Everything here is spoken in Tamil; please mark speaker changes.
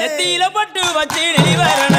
Speaker 1: நெத்தியில பட்டு வச்சு நெளிவரண